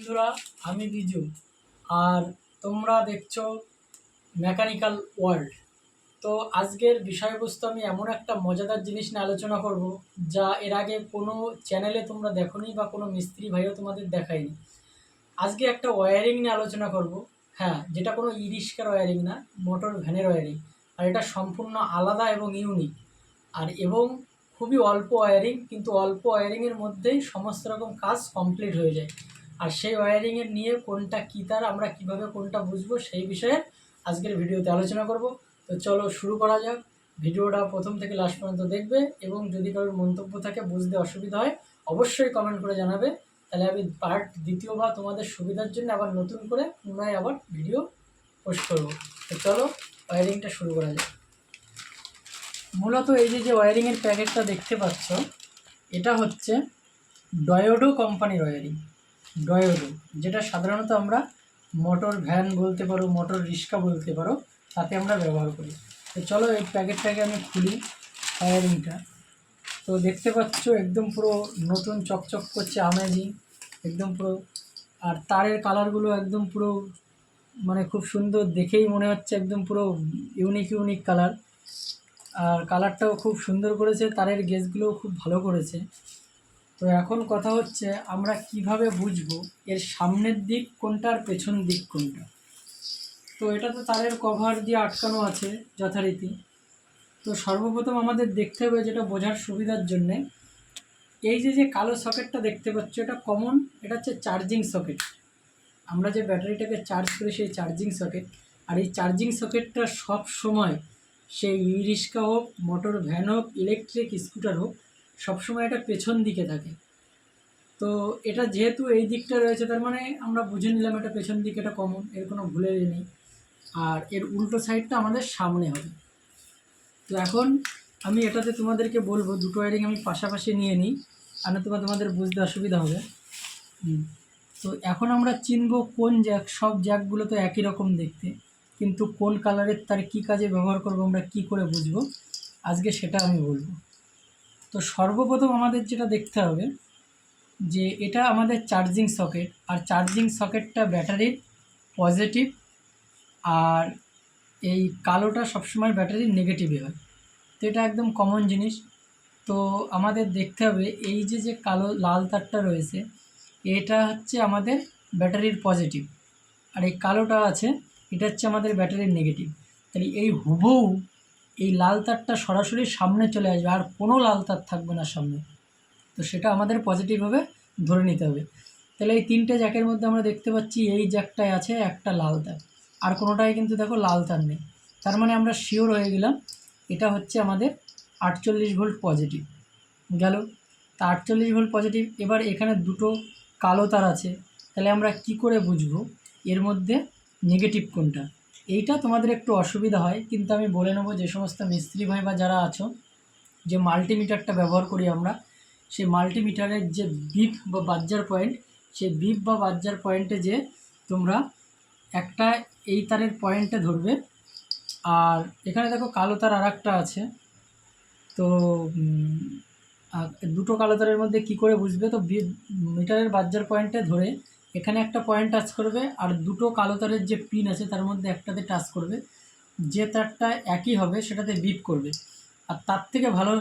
বন্ধুরা, আমি বিজু। আর তোমরা দেখছ মেকানিক্যাল ওয়ার্ল্ড তো আজকের বিষয়বস্তু আমি এমন একটা মজাদার জিনিস নিয়ে আলোচনা করব, যা এর আগে কোনো চ্যানেলে তোমরা দেখোনি বা কোনো মিস্ত্রি ভাইও তোমাদের দেখায়নি। আজকে একটা ওয়্যারিং নিয়ে আলোচনা করব। হ্যাঁ যেটা কোনো ই রিক্সার ওয়্যারিং না মোটর ভ্যানের ওয়ারিং আর এটা সম্পূর্ণ আলাদা এবং ইউনিক আর এবং খুবই অল্প ওয়ারিং কিন্তু অল্প ওয়ারিংয়ের মধ্যেই সমস্ত রকম কাজ কমপ্লিট হয়ে যায়। আর সেই ওয়্যারিংয়ের নিয়ে কোনটা কী তার, আমরা কীভাবে কোনটা বুঝব সেই বিষয়ে আজকের ভিডিওতে আলোচনা করব। তো চলো শুরু করা যাক। ভিডিওটা প্রথম থেকে লাস্ট পর্যন্ত দেখবে এবং যদি কারোর মন্তব্য থাকে, বুঝতে অসুবিধা হয়, অবশ্যই কমেন্ট করে জানাবে। তাহলে আমি পার্ট দ্বিতীয়বার তোমাদের সুবিধার জন্য আবার নতুন করে পুনরায় আবার ভিডিও পোস্ট করব। তো চলো ওয়্যারিংটা শুরু করা যাক। মূলত এই যে যে ওয়ারিংয়ের প্যাকেটটা দেখতে পাচ্ছ, এটা হচ্ছে ডয়োডো কোম্পানির ওয়্যারিং ডয়োডো যেটা সাধারণত আমরা মোটর ভ্যান বলতে পারো, মোটর রিক্সা বলতে পারো, তাতে আমরা ব্যবহার করি। তো চলো এই প্যাকেটটাকে আমি খুলি, ফায়ারিংটা। তো দেখতে পাচ্ছ একদম পুরো নতুন চকচক করছে আমেজিং একদম পুরো। আর তারের কালারগুলো একদম পুরো মানে খুব সুন্দর দেখেই মনে হচ্ছে একদম পুরো ইউনিক ইউনিক কালার আর কালারটাও খুব সুন্দর করেছে, তারের গেজগুলোও খুব ভালো করেছে। তো এখন কথা হচ্ছে, আমরা কীভাবে বুঝব এর সামনের দিক কোনটা আর পেছন দিক কোনটা? তো এটা তো তারের কভার দিয়ে আটকানো আছে যথারীতি। তো সর্বপ্রথম আমাদের দেখতে হবে যেটা বোঝার সুবিধার জন্যে। এই যে যে কালো সকেটটা দেখতে পাচ্ছ, এটা কমন এটা হচ্ছে চার্জিং সকেট আমরা যে ব্যাটারিটাকে চার্জ করি সেই চার্জিং সকেট আর এই চার্জিং সকেটটা সব সময় সেই ই রিক্সা হোক মোটর ভ্যান হোক ইলেকট্রিক স্কুটার হোক সবসময় এটা পেছন দিকে থাকে। তো এটা যেহেতু এই দিকটা রয়েছে, তার মানে আমরা বুঝে নিলাম এটা পেছন দিকে, এটা কমন এর কোনো ভুলের নেই। আর এর উল্টো সাইডটা আমাদের সামনে হবে। তো এখন আমি এটাতে তোমাদেরকে বলব, দুটো ওয়ারিং আমি পাশাপাশি নিয়ে নিই, আর তোমার তোমাদের বুঝতে অসুবিধা হবে। তো এখন আমরা চিনব কোন জ্যাক সব জ্যাকগুলো তো একই রকম দেখতে। কিন্তু কোন কালারের তার কী কাজে ব্যবহার করব, আমরা কী করে বুঝব? আজকে সেটা আমি বলব। তো সর্বপ্রথম আমাদের যেটা দেখতে হবে যে এটা আমাদের চার্জিং সকেট আর চার্জিং সকেটটা ব্যাটারির পজিটিভ আর এই কালোটা সবসময় ব্যাটারির নেগেটিভে হয়। তো এটা একদম কমন জিনিস। তো আমাদের দেখতে হবে এই যে যে কালো লাল তারটা রয়েছে, এটা হচ্ছে আমাদের ব্যাটারির পজিটিভ আর এই কালোটা আছে, এটা হচ্ছে আমাদের ব্যাটারির নেগেটিভ তাহলে এই হুবহু এই লাল তারটা সরাসরি সামনে চলে আসবে, আর কোনো লাল তার থাকবে না সামনে। তো সেটা আমাদের পজিটিভভাবে ধরে নিতে হবে। তাহলে এই তিনটে জ্যাকের মধ্যে আমরা দেখতে পাচ্ছি, এই জ্যাকটায় আছে একটা লাল তার। আর কোনোটাই কিন্তু দেখো লাল তার নেই। তার মানে আমরা শিওর হয়ে গেলাম, এটা হচ্ছে আমাদের আটচল্লিশ ভোল্ট পজিটিভ গেল। তা আটচল্লিশ ভোল্ট পজিটিভ এবার এখানে দুটো কালো তার আছে। তাহলে আমরা কি করে বুঝব? এর মধ্যে নেগেটিভ কোনটা? এইটা তোমাদের একটু অসুবিধা হয়, কিন্তু আমি বলে নেব যে সমস্ত মিস্ত্রি ভাই বা যারা আছো, যে মাল্টিমিটারটা ব্যবহার করি আমরা, সেই মাল্টিমিটারের যে বিপ বা বাজ্জার পয়েন্ট, সেই বিপ বা বাজ্জার পয়েন্টে যে তোমরা একটা এই তারের পয়েন্টে ধরবে, আর এখানে দেখো কালো তার আর একটা আছে, তো দুটো কালো তারের মধ্যে কি করে বুঝবে? তো মিটারের বাজ্জার পয়েন্টে ধরে এখানে একটা পয়েন্ট টাচ করবে আর দুটো কালো তারের যে পিন আছে তার মধ্যে একটাতে টাচ করবে। যে তারটা একই হবে সেটাতে বিপ করবে। আর তার থেকে ভালো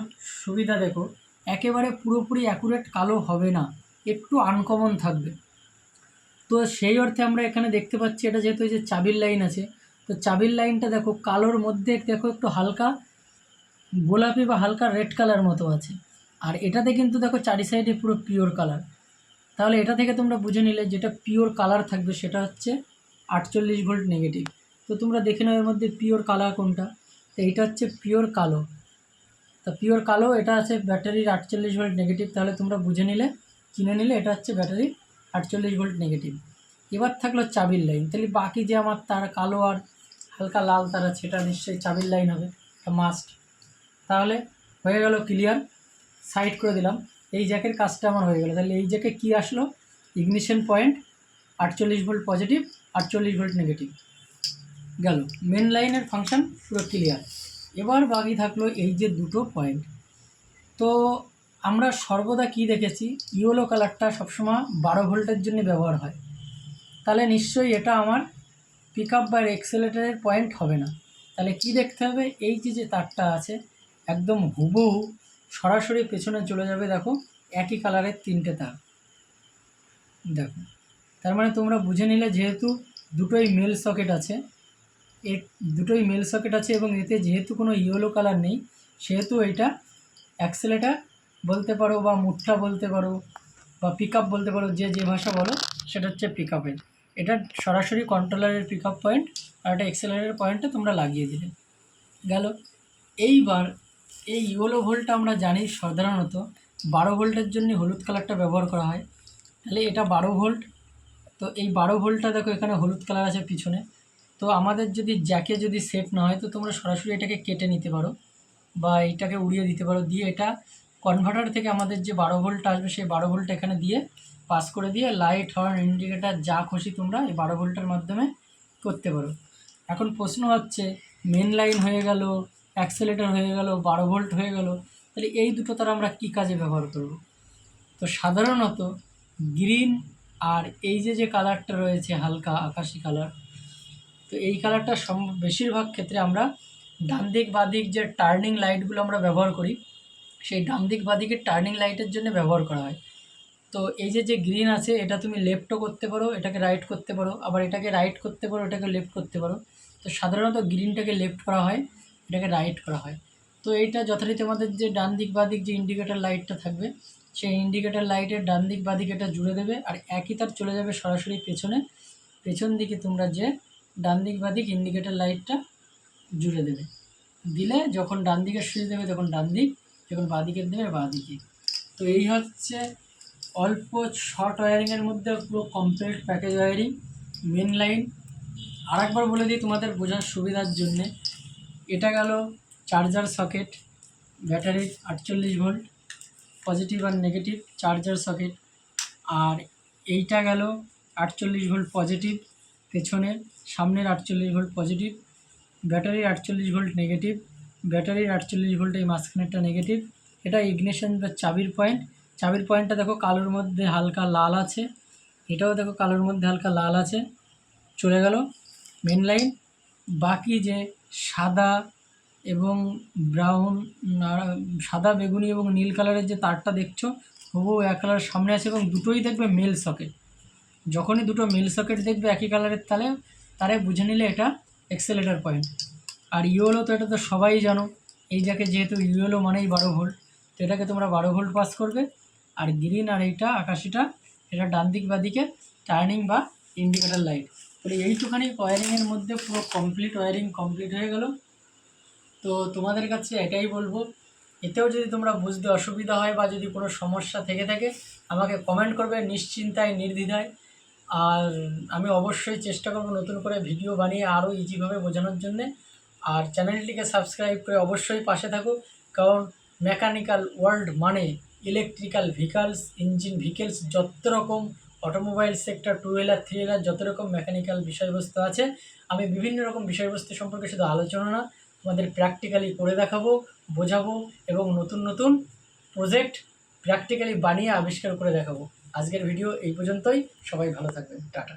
সুবিধা দেখো, একেবারে পুরোপুরি অ্যাকুরেট কালো হবে না, একটু আনকমন থাকবে। তো সেই অর্থে আমরা এখানে দেখতে পাচ্ছি এটা যেহেতু এই যে চাবির লাইন আছে, তো চাবির লাইনটা দেখো কালোর মধ্যে দেখো একটু হালকা গোলাপি বা হালকা রেড কালার মতো আছে। আর এটাতে কিন্তু দেখো চারি সাইডে পুরো পিওর কালার তাহলে এটা থেকে তোমরা বুঝে নিলে যেটা পিওর কালার থাকবে সেটা হচ্ছে আটচল্লিশ ভোল্ট নেগেটিভ তো তোমরা দেখে নাও এর মধ্যে পিওর কালার কোনটা। তো এইটা হচ্ছে পিওর কালো। তা পিওর কালো, এটা আছে ব্যাটারির আটচল্লিশ ভোল্ট নেগেটিভ তাহলে তোমরা বুঝে নিলে, কিনে নিলে এটা হচ্ছে ব্যাটারির আটচল্লিশ ভোল্ট নেগেটিভ এবার থাকল চাবির লাইন তাহলে বাকি যে আমার তার কালো আর হালকা লাল তার আছে, সেটা নিশ্চয়ই চাবির লাইন হবে মাস্ট তাহলে হয়ে গেল ক্লিয়ার সাইড করে দিলাম। এই জ্যাকের কাজটা আমার হয়ে গেল। তাহলে এই জ্যাকে কী আসলো? ইগনিশন পয়েন্ট আটচল্লিশ ভোল্ট পজিটিভ আটচল্লিশ ভোল্ট নেগেটিভ গেল। মেন লাইনের ফাংশন পুরো ক্লিয়ার এবার বাকি থাকল এই যে দুটো পয়েন্ট তো আমরা সর্বদা কি দেখেছি? ইয়েলো কালারটা সবসময় বারো ভোল্টের জন্য ব্যবহার হয়। তাহলে নিশ্চয়ই এটা আমার পিক আপ বা এক্সেলেটারের পয়েন্ট হবে না। তাহলে কি দেখতে হবে? এই যে যে তারটা আছে, একদম হুবহু সরাসরি পেছনে চলে যাবে, দেখো, একই কালারের তিনটে তার। দেখো, তার মানে তোমরা বুঝে নিলে যেহেতু দুটোই মেল সকেট আছে, এ দুটোই মেল সকেট আছে এবং এতে যেহেতু কোনো ইয়েলো কালার নেই, সেহেতু এটা অ্যাক্সেলেটার বলতে পারো বা মুঠা বলতে পারো বা পিক বলতে পারো, যে যে ভাষা বলো, সেটা হচ্ছে পিক আপের এটা সরাসরি কন্ট্রোলারের পিক পয়েন্ট আর এটা এক্সেলারের পয়েন্টটা তোমরা লাগিয়ে দিলে। গেল। এইবার এই ইয়েলো ভোল্টটা আমরা জানি সাধারণত বারো ভোল্টের জন্য হলুদ কালারটা ব্যবহার করা হয়। তাহলে এটা বারো ভোল্ট। তো এই বারো ভোল্টটা দেখো এখানে হলুদ কালার আছে পিছনে। তো আমাদের যদি জ্যাকে যদি সেট না হয়, তো তোমরা সরাসরি এটাকে কেটে নিতে পারো বা এটাকে উড়িয়ে দিতে পারো। দিয়ে এটা কনভার্টার থেকে আমাদের যে বারো ভোল্ট আসবে, সেই বারো ভোল্ট এখানে দিয়ে পাস করে দিয়ে লাইট হর্ন ইন্ডিকেটার যা খুশি তোমরা এই বারো ভোল্টের মাধ্যমে করতে পারো। এখন প্রশ্ন হচ্ছে মেন লাইন হয়ে গেল অ্যাক্সেলেটার হয়ে গেল, বারো ভোল্ট হয়ে গেল, তাহলে এই দুটো তার আমরা কী কাজে ব্যবহার করব? তো সাধারণত গ্রিন আর এই যে যে কালারটা রয়েছে, হালকা আকাশি কালার তো এই কালারটা সম, বেশিরভাগ ক্ষেত্রে আমরা ডান দিক বা দিক যে টার্নিং লাইটগুলো আমরা ব্যবহার করি, সেই ডান দিক বা দিকের টার্নিং লাইটের জন্য ব্যবহার করা হয়। তো এই যে যে গ্রিন আছে, এটা তুমি লেফটও করতে পারো, এটাকে রাইট করতে পারো, আবার এটাকে রাইট করতে পারো, এটাকে লেফট করতে পারো। তো সাধারণত গ্রিনটাকে লেফট করা হয়। এটাকে রাইট করা হয়। তো এইটা যথারীতি আমাদের যে ডান দিক বা দিক যে ইন্ডিকেটার লাইটটা থাকবে, সেই ইন্ডিকেটার লাইটের ডান দিক বা দিক এটা জুড়ে দেবে আর একই তার চলে যাবে সরাসরি পেছনে। পেছন দিকে তোমরা যে ডান দিক বা দিক ইন্ডিকেটার লাইটটা জুড়ে দেবে। দিলে যখন ডান দিকের সুইচ দেবে তখন ডান দিক, যখন বাঁ দেবে বাঁ দিকে। তো এই হচ্ছে অল্প শর্ট ওয়ারিংয়ের মধ্যে পুরো complete package wiring main line আরেকবার বলে দিই তোমাদের বোঝার সুবিধার জন্যে এটা গেল চার্জার সকেট ব্যাটারি আটচল্লিশ ভোল্ট পজিটিভ আর নেগেটিভ চার্জার সকেট আর এইটা গেল আটচল্লিশ ভোল্ট পজিটিভ পেছনের, সামনের আটচল্লিশ ভোল্ট পজিটিভ ব্যাটারির আটচল্লিশ ভোল্ট নেগেটিভ ব্যাটারির আটচল্লিশ ভোল্ট এই মাঝখানেরটা নেগেটিভ এটা ইগনিশন বা চাবির পয়েন্ট চাবির পয়েন্টটা দেখো কালোর মধ্যে হালকা লাল আছে, এটাও দেখো কালোর মধ্যে হালকা লাল আছে, চলে গেল মেন লাইন বাকি যে সাদা এবং ব্রাউন সাদা বেগুনি এবং নীল কালারের যে তারটা দেখছ হুবহু এক কালার সামনে আছে এবং দুটোই দেখবে মেল সকেট। যখনই দুটো মেল সকেট দেখবে একই কালারের তালে, তারে বুঝে নিলে এটা এক্সেলেটার পয়েন্ট আর ইউএলও তো এটা তো সবাই জানো, এই যাকে যেহেতু ইউএলও মানেই বারো ভোল্ট, তো এটাকে তোমরা বারো ভোল্ট পাস করবে। আর গ্রিন আর এইটা, আকাশিটা, এটা ডান দিক বা দিকে টার্নিং বা ইন্ডিকেটার লাইট তাহলে এইটুখানি ওয়ারিংয়ের মধ্যে পুরো কমপ্লিট ওয়ারিং কমপ্লিট হয়ে গেল। তো তোমাদের কাছে এটাই বলব, এতেও যদি তোমরা বুঝতে অসুবিধা হয় বা যদি কোনো সমস্যা থেকে থাকে, আমাকে কমেন্ট করবে নিশ্চিন্তায়, নির্দ্বিধায়। আর আমি অবশ্যই চেষ্টা করব নতুন করে ভিডিও বানিয়ে আরও ইজিভাবে বোঝানোর জন্যে। আর চ্যানেলটিকে সাবস্ক্রাইব করে অবশ্যই পাশে থাকো, কারণ মেকানিক্যাল ওয়ার্ল্ড মানে ইলেকট্রিক্যাল ভেহিকালস ইঞ্জিন ভেহিকেলস যত রকম automobile sector two wheeler three wheeler যত রকম মেকানিক্যাল বিষয়বস্তু আছে, আমি বিভিন্ন রকম বিষয়বস্তু সম্পর্কে শুধু আলোচনা না, তোমাদের প্র্যাকটিক্যালি করে দেখাবো, বোঝাবো এবং নতুন নতুন প্রজেক্ট প্র্যাকটিক্যালি বানিয়ে আবিষ্কার করে দেখাবো। আজকের ভিডিও এই পর্যন্তই, সবাই ভালো থাকবেন, টাটা।